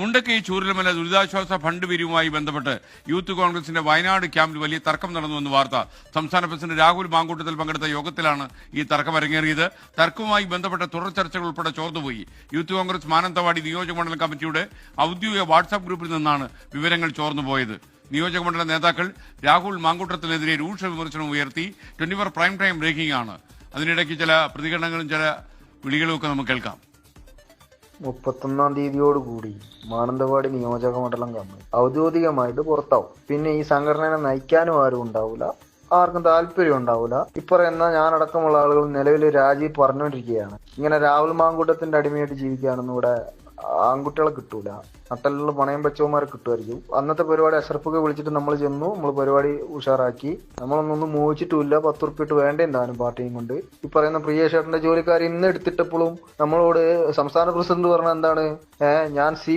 മുണ്ടക്കൈ ചൂരലമല ദുരിതാശ്വാസ ഫണ്ട് പിരിവുമായി ബന്ധപ്പെട്ട് യൂത്ത് കോൺഗ്രസിന്റെ വയനാട് ക്യാമ്പിൽ വലിയ തർക്കം നടന്നുവെന്ന് വാർത്ത. സംസ്ഥാന പ്രസിഡന്റ് രാഹുൽ മാങ്കൂട്ടത്തിൽ പങ്കെടുത്ത യോഗത്തിലാണ് ഈ തർക്കം അരങ്ങേറിയത്. തർക്കവുമായി ബന്ധപ്പെട്ട തുടർ ചർച്ചകൾ ഉൾപ്പെടെ ചോർന്നുപോയി. യൂത്ത് കോൺഗ്രസ് മാനന്തവാടി നിയോജക കമ്മിറ്റിയുടെ ഔദ്യോഗിക വാട്സാപ്പ് ഗ്രൂപ്പിൽ നിന്നാണ് വിവരങ്ങൾ ചോർന്നുപോയത്. നിയോജക മണ്ഡല നേതാക്കൾ രാഹുൽ മാങ്കൂട്ടത്തിനെതിരെ രൂക്ഷ വിമർശനം ഉയർത്തി twenty four prime time breaking ആണ് അതിനിടയ്ക്ക് ചില പ്രതികരണങ്ങളും ചില വിളികളും ഒക്കെ നമുക്ക് കേൾക്കാം. മുപ്പത്തൊന്നാം തീയതിയോട് കൂടി മാനന്തവാടി നിയോജക മണ്ഡലം കമ്മിറ്റി ഔദ്യോഗികമായിട്ട് പുറത്താവും. പിന്നെ ഈ സംഘടനയെ നയിക്കാനും ആരും ഉണ്ടാവില്ല ആർക്കും താല്പര്യം ഉണ്ടാവില്ല ഇപ്പറയുന്ന ഞാനടക്കമുള്ള ആളുകൾ നിലവിൽ രാജി പറഞ്ഞുകൊണ്ടിരിക്കുകയാണ്. ഇങ്ങനെ രാഹുൽ മാങ്കൂട്ടത്തിന്റെ അടിമയായിട്ട് ജീവിക്കാനൊന്നും ഇവിടെ ആൺകുട്ടികളെ കിട്ടൂല. നട്ടലുള്ള പണയം വെച്ചവന്മാരെ കിട്ടുമായിരിക്കും. അന്നത്തെ പരിപാടി അഷറഫൊക്കെ വിളിച്ചിട്ട് നമ്മൾ ചെന്നു നമ്മൾ പരിപാടി ഉഷാറാക്കി. നമ്മളൊന്നും മോഹിച്ചിട്ടുമില്ല. പത്ത് ഉറുപ്പിട്ട് വേണ്ടേ താനും പാർട്ടിയും കൊണ്ട്. ഈ പറയുന്ന പ്രിയ ചേട്ടന്റെ ജോലിക്കാർ ഇന്ന് എടുത്തിട്ടപ്പോഴും നമ്മളോട് സംസ്ഥാന പ്രസിഡന്റ് പറഞ്ഞ എന്താണ്? ഏഹ് ഞാൻ സി